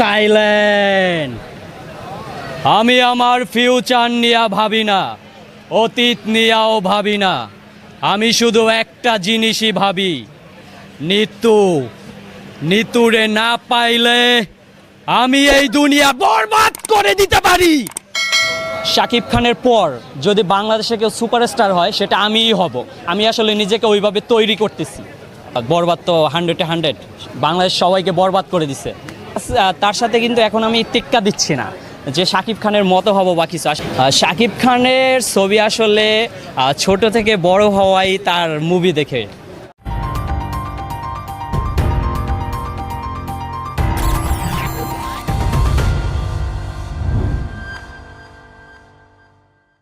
Silent আমি আমার future নিয়ে ভাবি না, অতীত নিয়েও ভাবি না। আমি শুধু একটা জিনিসই ভাবি, নিতু। নিতুরে না পাইলে আমি এই দুনিয়া বরবাদ করে দিতে পারি। শাকিব খানের পর যদি বাংলাদেশে কেউ সুপারস্টার হয়, সেটা আমিই হব। আমি আসলে নিজেকে ওইভাবে তৈরি করতেছি। বরবাদ তো হান্ড্রেডে হান্ড্রেড বাংলাদেশ সবাইকে বরবাদ করে দিছে। তার সাথে কিন্তু এখন আমি টিক্কা দিচ্ছি না যে শাকিব খানের মতো হব বা কিছু। শাকিব খানের ছবি আসলে ছোট থেকে বড় হওয়াই তার মুভি দেখে।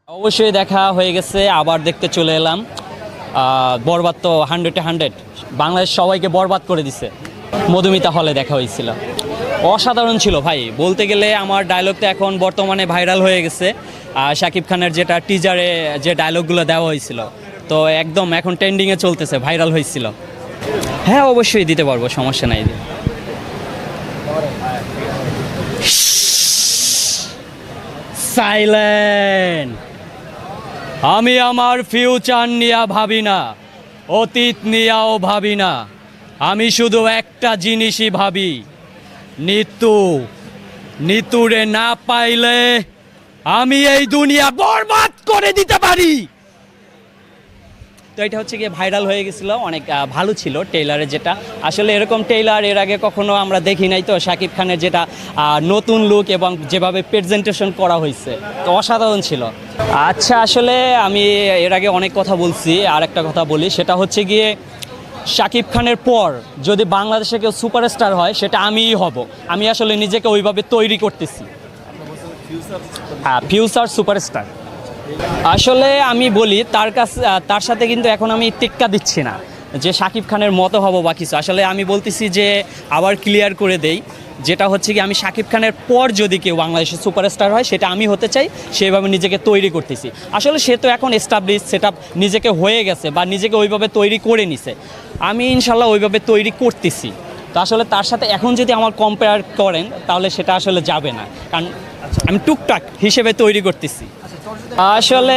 অবশ্যই দেখা হয়ে গেছে, আবার দেখতে চলে এলাম। বরবাদ তো হান্ড্রেড হান্ড্রেডে হান্ড্রেড বাংলাদেশ সবাইকে বরবাদ করে দিছে। মধুমিতা হলে দেখা হয়েছিল। অসাধারণ ছিল ভাই। বলতে গেলে আমার ডায়লগটা এখন বর্তমানে ভাইরাল হয়ে গেছে। শাকিব খানের যেটা টিজারে যে ডায়লগগুলো দেওয়া হয়েছিল, তো একদম এখন ট্রেন্ডিংয়ে চলতেছে ভাইরাল হয়েছিল। হ্যাঁ অবশ্যই দিতে পারব, সমস্যা নাই। আমি আমার ফিউচার নিয়ে ভাবি না, অতীত নিয়েও ভাবি না। আমি শুধু একটা জিনিসই ভাবি নিতু, নিতুরে না পাইলে আমি এই দুনিয়া বরবাদ করে দিতে পারি। তো এটা হচ্ছে গিয়ে ভাইরাল হয়ে গেছিল, অনেক ভালো ছিল টেইলারে যেটা। আসলে এরকম টেইলার এর আগে কখনো আমরা দেখি নাই তো, শাকিব খানের যেটা নতুন লুক এবং যেভাবে প্রেজেন্টেশন করা হয়েছে তো অসাধারণ ছিল। আচ্ছা আসলে আমি এর আগে অনেক কথা বলছি আর একটা কথা বলি, সেটা হচ্ছে গিয়ে শাকিব খানের পর যদি বাংলাদেশে কেউ সুপারস্টার হয়, সেটা আমিই হব। আমি আসলে নিজেকে ওইভাবে তৈরি করতেছি। হ্যাঁ ফিউচার সুপারস্টার আসলে আমি বলি, তার কাছ, তার সাথে কিন্তু এখন আমি টিক্কা দিচ্ছি না যে শাকিব খানের মতো হব বা কিছু। আসলে আমি বলতেছি যে, আবার ক্লিয়ার করে দেই। যেটা হচ্ছে কি, আমি শাকিব খানের পর যদি কেউ বাংলাদেশের সুপারস্টার হয়, সেটা আমি হতে চাই, সেভাবে নিজেকে তৈরি করতেছি। আসলে সে তো এখন এস্টাবলিশ সেটা নিজেকে হয়ে গেছে বা নিজেকে ওইভাবে তৈরি করে নিছে। আমি ইনশাল্লাহ ওইভাবে তৈরি করতেছি। তো আসলে তার সাথে এখন যদি আমার কম্পেয়ার করেন, তাহলে সেটা আসলে যাবে না। কারণ আমি টুকটাক হিসেবে তৈরি করতেছি। আসলে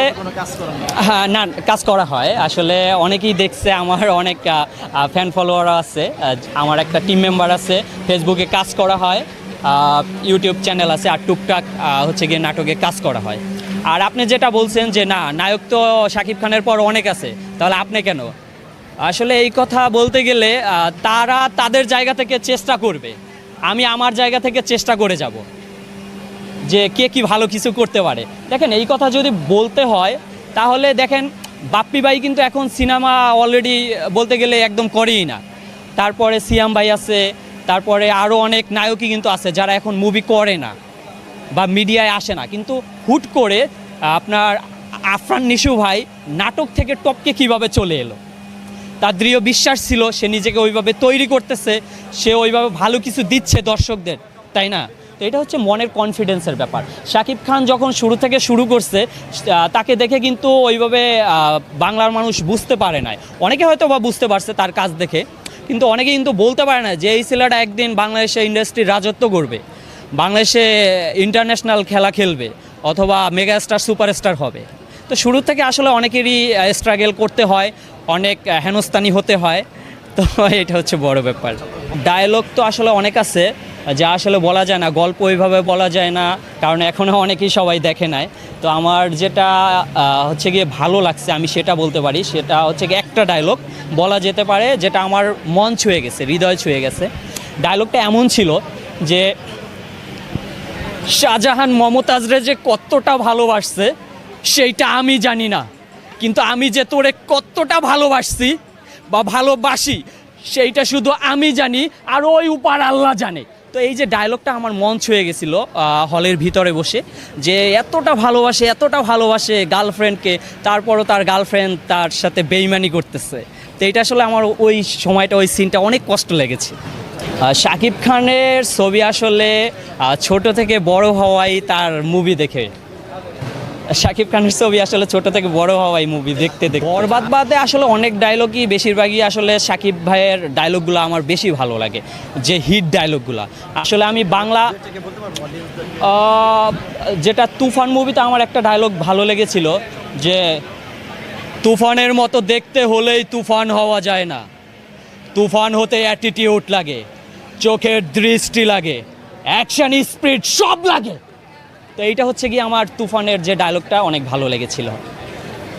হ্যাঁ না কাজ করা হয়। আসলে অনেকেই দেখছে আমার অনেক ফ্যান ফলোয়ার আছে আমার একটা টিম মেম্বার আছে ফেসবুকে কাজ করা হয় ইউটিউব চ্যানেল আছে আর টুকটাক হচ্ছে গিয়ে নাটকে কাজ করা হয়। আর আপনি যেটা বলছেন যে না নায়ক তো শাকিব খানের পর অনেক আছে তাহলে আপনি কেন? আসলে এই কথা বলতে গেলে তারা তাদের জায়গা থেকে চেষ্টা করবে। আমি আমার জায়গা থেকে চেষ্টা করে যাব। যে কে কি ভালো কিছু করতে পারে। দেখেন, এই কথা যদি বলতে হয়, তাহলে দেখেন, বাপ্পি ভাই কিন্তু এখন সিনেমা অলরেডি বলতে গেলে একদম করেই না। তারপরে সিয়াম ভাই আছে, তারপরে আরও অনেক নায়কই কিন্তু আছে, যারা এখন মুভি করে না বা মিডিয়ায় আসে না। কিন্তু হুট করে, আপনার আফরান নিশু ভাই নাটক থেকে টপকে কীভাবে চলে এলো? তার দৃঢ় বিশ্বাস ছিল, সে নিজেকে ওইভাবে তৈরি করতেছে, সে ওইভাবে ভালো কিছু দিচ্ছে দর্শকদের। তাই না? তো এটা হচ্ছে মনের কনফিডেন্সের ব্যাপার। শাকিব খান যখন শুরু থেকে শুরু করছে তাকে দেখে কিন্তু ওইভাবে বাংলার মানুষ বুঝতে পারে নাই। অনেকে হয়তো বা বুঝতে পারছে তার কাজ দেখে, কিন্তু অনেকে কিন্তু বলতে পারে না যে এই ছেলেটা একদিন বাংলাদেশে ইন্ডাস্ট্রি রাজত্ব করবে, বাংলাদেশে ইন্টারন্যাশনাল খেলা খেলবে, অথবা মেগাস্টার সুপারস্টার হবে। তো শুরু থেকে আসলে অনেকেরই স্ট্রাগল করতে হয়, অনেক হেনস্তানি হতে হয়। তো এটা হচ্ছে বড় ব্যাপার। ডায়লগ তো আসলে অনেক আছে যা আসলে বলা যায় না, গল্প ওইভাবে বলা যায় না, কারণ এখনও অনেকেই সবাই দেখে নাই। তো আমার যেটা হচ্ছে গিয়ে ভালো লাগছে, আমি সেটা বলতে পারি। সেটা হচ্ছে গিয়ে একটা ডায়লগ বলা যেতে পারে, যেটা আমার মন ছুঁয়ে গেছে, হৃদয় ছুঁয়ে গেছে। ডায়লগটা এমন ছিল যে, শাহজাহান মমতাজরে যে কতটা ভালোবাসছে, সেইটা আমি জানি না। কিন্তু আমি যে তোরে কতটা ভালোবাসছি বা ভালোবাসি, সেইটা শুধু আমি জানি, আর ওই উপার আল্লাহ জানে। তো এই যে ডায়লগটা আমার মন ছুঁয়ে গেছিল হলের ভিতরে বসে, যে এতটা ভালোবাসে এতটা ভালোবাসে গার্লফ্রেন্ডকে তারপরও তার গার্লফ্রেন্ড তার সাথে বেইমানি করতেছে। তো এটা আসলে আমার ওই সময়টা, ওই সিনটা অনেক কষ্ট লেগেছে। শাকিব খানের ছবি আসলে ছোট থেকে বড় হওয়াই তার মুভি দেখে শাকিব খানের ছবি আসলে ছোট থেকে বড় হওয়া এই মুভি দেখতে দেখতে। বরবাদ বাদে আসলে অনেক ডায়লগই বেশিরভাগই আসলে শাকিব ভাইয়ের ডায়লগগুলো আমার বেশি ভালো লাগে, যে হিট ডায়লগগুলো আসলে আমি বাংলা যেটা তুফান মুভিতে আমার একটা ডায়লগ ভালো লেগেছিল, যে তুফানের মতো দেখতে হলেই তুফান হওয়া যায় না। তুফান হতে অ্যাটিটিউড লাগে, চোখের দৃষ্টি লাগে অ্যাকশন স্পিড সব লাগে। তো এইটা হচ্ছে কি আমার তুফানের যে ডায়লগটা অনেক ভালো লেগেছিল।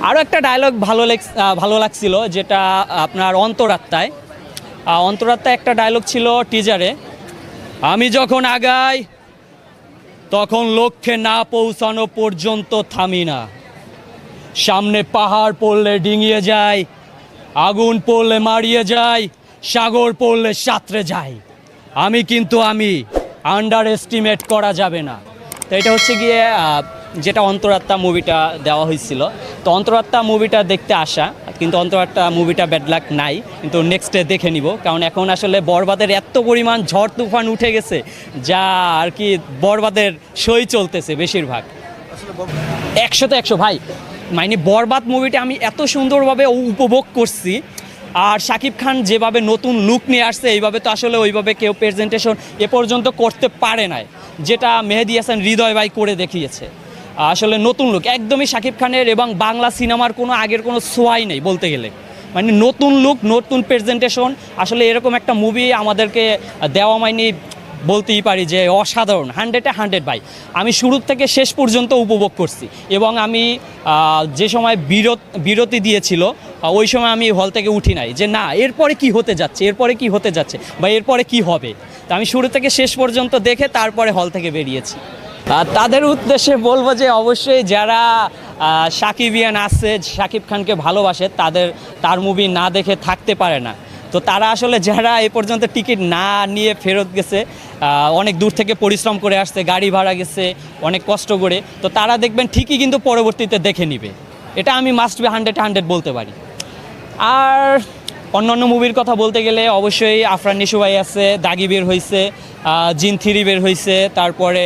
আরও একটা ডায়লগ ভালো লেগ ভালো লাগছিল, যেটা আপনার অন্তরাত্মায়। অন্তরাত্মায় একটা ডায়লগ ছিল টিজারে আমি যখন আগাই, তখন লক্ষ্যে না পৌঁছানো পর্যন্ত থামি না। সামনে পাহাড় পড়লে ডিঙিয়ে যায় আগুন পড়লে মারিয়ে যায় সাগর পড়লে সাঁতরে যায় আমি কিন্তু আমি আন্ডার এস্টিমেট করা যাবে না। তো এটা হচ্ছে গিয়ে যেটা অন্তরাত্মা মুভিটা দেওয়া হয়েছিল। তো অন্তরাত্মা মুভিটা দেখতে আসা, কিন্তু অন্তরাত্মা মুভিটা ব্যাড লাক নাই, কিন্তু নেক্সট দেখে নিব। কারণ এখন আসলে বরবাদের এত পরিমাণ ঝড় তুফান উঠে গেছে, যা আর কি বরবাদের সই চলতেছে বেশিরভাগ। একশো তো একশো, ভাই মানে বরবাদ মুভিটা আমি এত সুন্দরভাবে উপভোগ করছি আর শাকিব খান যেভাবে নতুন লুক নিয়ে আসছে, এইভাবে তো আসলে ওইভাবে কেউ প্রেজেন্টেশন এ পর্যন্ত করতে পারে নাই, যেটা মেহেদি হাসান হৃদয় ভাই করে দেখিয়েছে। আসলে নতুন লুক একদমই শাকিব খানের এবং বাংলা সিনেমার কোনো আগের কোনো সোয়াই নেই বলতে গেলে। মানে নতুন লুক নতুন প্রেজেন্টেশন আসলে এরকম একটা মুভি আমাদেরকে দেওয়া মাইনি বলতেই পারি যে অসাধারণ হান্ড্রেডে হান্ড্রেড বাই আমি শুরু থেকে শেষ পর্যন্ত উপভোগ করছি এবং আমি যে সময় বিরত, বিরতি দিয়েছিল ওই সময় আমি হল থেকে উঠি নাই যে না, এরপরে কি হতে যাচ্ছে, এরপরে কি হতে যাচ্ছে বা এরপরে কি হবে? তো আমি শুরু থেকে শেষ পর্যন্ত দেখে তারপরে হল থেকে বেরিয়েছি। আর তাদের উদ্দেশ্যে বলব যে অবশ্যই যারা সাকিবিয়ান আছে শাকিব খানকে ভালোবাসে, তাদের, তার মুভি না দেখে থাকতে পারে না। তো তারা আসলে যারা এ পর্যন্ত টিকিট না নিয়ে ফেরত গেছে অনেক দূর থেকে পরিশ্রম করে আসছে, গাড়ি ভাড়া গেছে, অনেক কষ্ট করে, তো তারা দেখবেন ঠিকই কিন্তু পরবর্তীতে দেখে নিবে। এটা আমি মাস্ট বি হান্ড্রেড হান্ড্রেড বলতে পারি। আর অন্য অন্য মুভির কথা বলতে গেলে অবশ্যই আফরান নিশু ভাই আছে, দাগি বের হয়েছে জিন থিরি বের হয়েছে তারপরে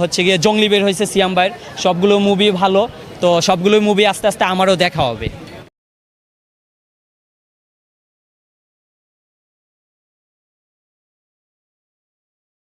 হচ্ছে গিয়ে জঙ্গলি বের হয়েছে সিয়াম ভাইয়ের। সবগুলো মুভি ভালো, তো সবগুলো মুভি আস্তে আস্তে আমারও দেখা হবে।